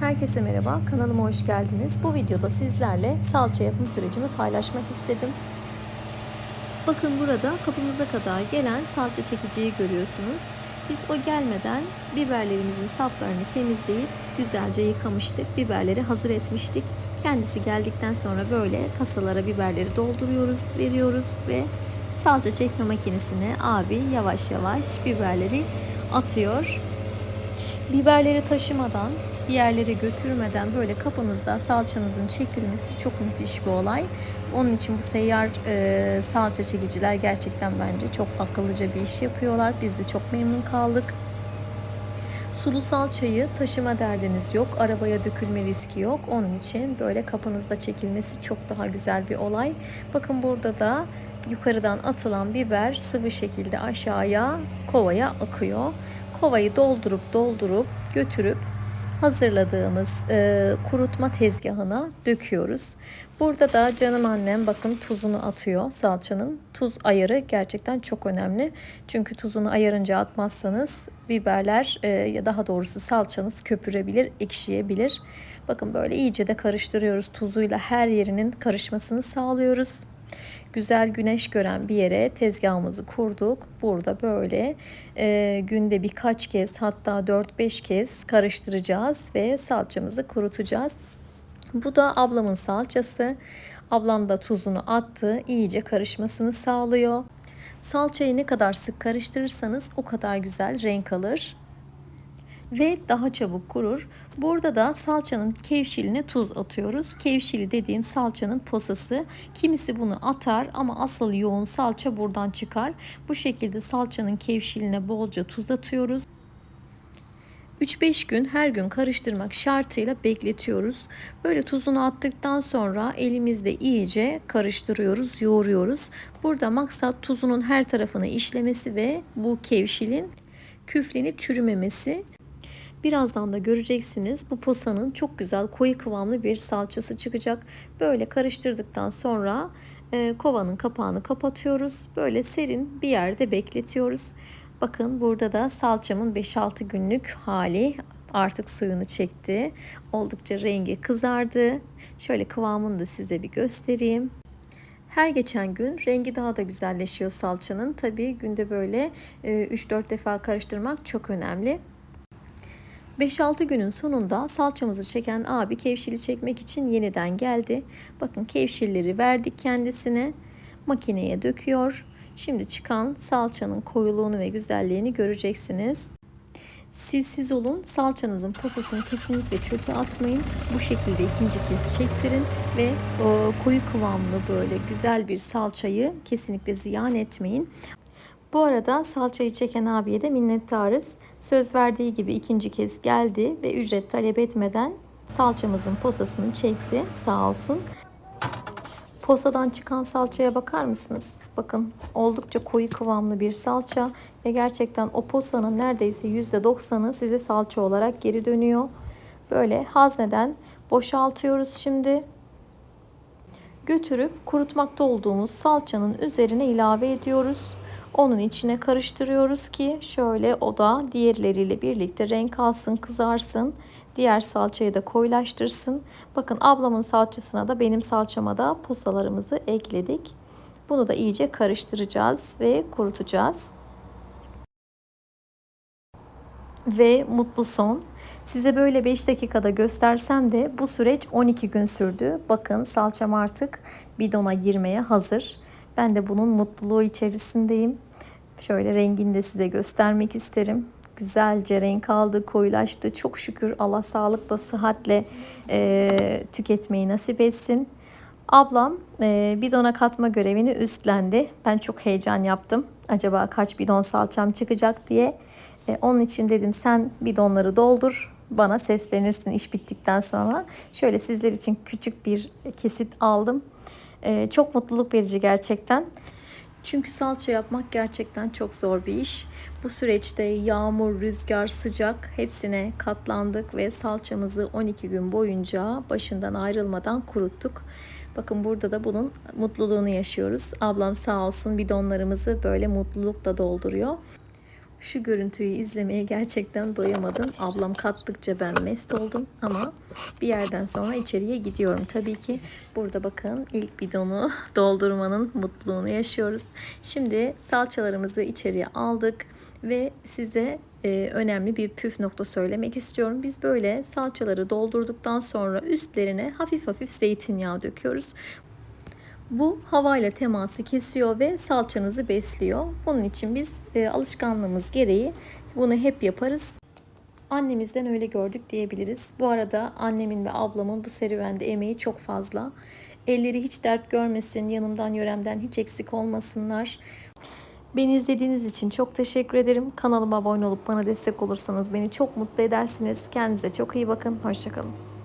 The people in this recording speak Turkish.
Herkese merhaba, kanalıma hoş geldiniz. Bu videoda sizlerle salça yapım sürecimi paylaşmak istedim. Bakın burada kapımıza kadar gelen salça çekiciyi görüyorsunuz. Biz o gelmeden biberlerimizin saplarını temizleyip güzelce yıkamıştık. Biberleri hazır etmiştik. Kendisi geldikten sonra böyle kasalara biberleri dolduruyoruz, veriyoruz ve salça çekme makinesine abi yavaş yavaş biberleri atıyor. Biberleri taşımadan, bir yerlere götürmeden böyle kapınızda salçanızın çekilmesi çok müthiş bir olay. Onun için bu seyyar e, salça çekiciler gerçekten bence çok akıllıca bir iş yapıyorlar. Biz de çok memnun kaldık. Sulu salçayı taşıma derdiniz yok. Arabaya dökülme riski yok. Onun için böyle kapınızda çekilmesi çok daha güzel bir olay. Bakın burada da yukarıdan atılan biber sıvı şekilde aşağıya kovaya akıyor. Kovayı doldurup doldurup götürüp hazırladığımız e, kurutma tezgahına döküyoruz. Burada da canım annem bakın tuzunu atıyor salçanın. Tuz ayarı gerçekten çok önemli. Çünkü tuzunu ayarınca atmazsanız biberler e, ya daha doğrusu salçanız köpürebilir, ekşiyebilir. Bakın böyle iyice de karıştırıyoruz. Tuzuyla her yerinin karışmasını sağlıyoruz güzel güneş gören bir yere tezgahımızı kurduk. Burada böyle e, günde birkaç kez hatta 4-5 kez karıştıracağız ve salçamızı kurutacağız. Bu da ablamın salçası. Ablam da tuzunu attı. iyice karışmasını sağlıyor. Salçayı ne kadar sık karıştırırsanız o kadar güzel renk alır ve daha çabuk kurur. Burada da salçanın kevşiline tuz atıyoruz. Kevşili dediğim salçanın posası. Kimisi bunu atar ama asıl yoğun salça buradan çıkar. Bu şekilde salçanın kevşiline bolca tuz atıyoruz. 3-5 gün her gün karıştırmak şartıyla bekletiyoruz. Böyle tuzunu attıktan sonra elimizde iyice karıştırıyoruz, yoğuruyoruz. Burada maksat tuzunun her tarafına işlemesi ve bu kevşilin küflenip çürümemesi. Birazdan da göreceksiniz bu posanın çok güzel koyu kıvamlı bir salçası çıkacak. Böyle karıştırdıktan sonra e, kovanın kapağını kapatıyoruz. Böyle serin bir yerde bekletiyoruz. Bakın burada da salçamın 5-6 günlük hali artık suyunu çekti. Oldukça rengi kızardı. Şöyle kıvamını da size bir göstereyim. Her geçen gün rengi daha da güzelleşiyor salçanın. Tabii günde böyle 3-4 e, defa karıştırmak çok önemli. 5-6 günün sonunda salçamızı çeken abi kevşili çekmek için yeniden geldi. Bakın kevşilleri verdik kendisine. Makineye döküyor. Şimdi çıkan salçanın koyuluğunu ve güzelliğini göreceksiniz. Siz siz olun salçanızın posasını kesinlikle çöpe atmayın. Bu şekilde ikinci kez çektirin ve o koyu kıvamlı böyle güzel bir salçayı kesinlikle ziyan etmeyin. Bu arada salçayı çeken abiye de minnettarız. Söz verdiği gibi ikinci kez geldi ve ücret talep etmeden salçamızın posasını çekti sağ olsun. Posadan çıkan salçaya bakar mısınız? Bakın oldukça koyu kıvamlı bir salça ve gerçekten o posanın neredeyse %90'ı size salça olarak geri dönüyor. Böyle hazneden boşaltıyoruz şimdi. Götürüp kurutmakta olduğumuz salçanın üzerine ilave ediyoruz. Onun içine karıştırıyoruz ki şöyle o da diğerleriyle birlikte renk alsın, kızarsın. Diğer salçayı da koyulaştırsın. Bakın ablamın salçasına da benim salçama da posalarımızı ekledik. Bunu da iyice karıştıracağız ve kurutacağız. Ve mutlu son. Size böyle 5 dakikada göstersem de bu süreç 12 gün sürdü. Bakın salçam artık bidona girmeye hazır. Ben de bunun mutluluğu içerisindeyim. Şöyle rengini de size göstermek isterim. Güzelce renk aldı, koyulaştı. Çok şükür Allah sağlıkla, sıhhatle e, tüketmeyi nasip etsin. Ablam e, bidona katma görevini üstlendi. Ben çok heyecan yaptım. Acaba kaç bidon salçam çıkacak diye. E, onun için dedim sen bidonları doldur. Bana seslenirsin iş bittikten sonra. Şöyle sizler için küçük bir kesit aldım. E, çok mutluluk verici gerçekten. Çünkü salça yapmak gerçekten çok zor bir iş. Bu süreçte yağmur, rüzgar, sıcak hepsine katlandık ve salçamızı 12 gün boyunca başından ayrılmadan kuruttuk. Bakın burada da bunun mutluluğunu yaşıyoruz. Ablam sağ olsun bidonlarımızı böyle mutlulukla dolduruyor. Şu görüntüyü izlemeye gerçekten doyamadım. Ablam kattıkça ben mest oldum ama bir yerden sonra içeriye gidiyorum. Tabii ki burada bakın ilk bidonu doldurmanın mutluluğunu yaşıyoruz. Şimdi salçalarımızı içeriye aldık ve size e, önemli bir püf nokta söylemek istiyorum. Biz böyle salçaları doldurduktan sonra üstlerine hafif hafif zeytinyağı döküyoruz. Bu havayla teması kesiyor ve salçanızı besliyor. Bunun için biz e, alışkanlığımız gereği bunu hep yaparız. Annemizden öyle gördük diyebiliriz. Bu arada annemin ve ablamın bu serüvende emeği çok fazla. Elleri hiç dert görmesin, yanımdan yöremden hiç eksik olmasınlar. Beni izlediğiniz için çok teşekkür ederim. Kanalıma abone olup bana destek olursanız beni çok mutlu edersiniz. Kendinize çok iyi bakın. Hoşçakalın.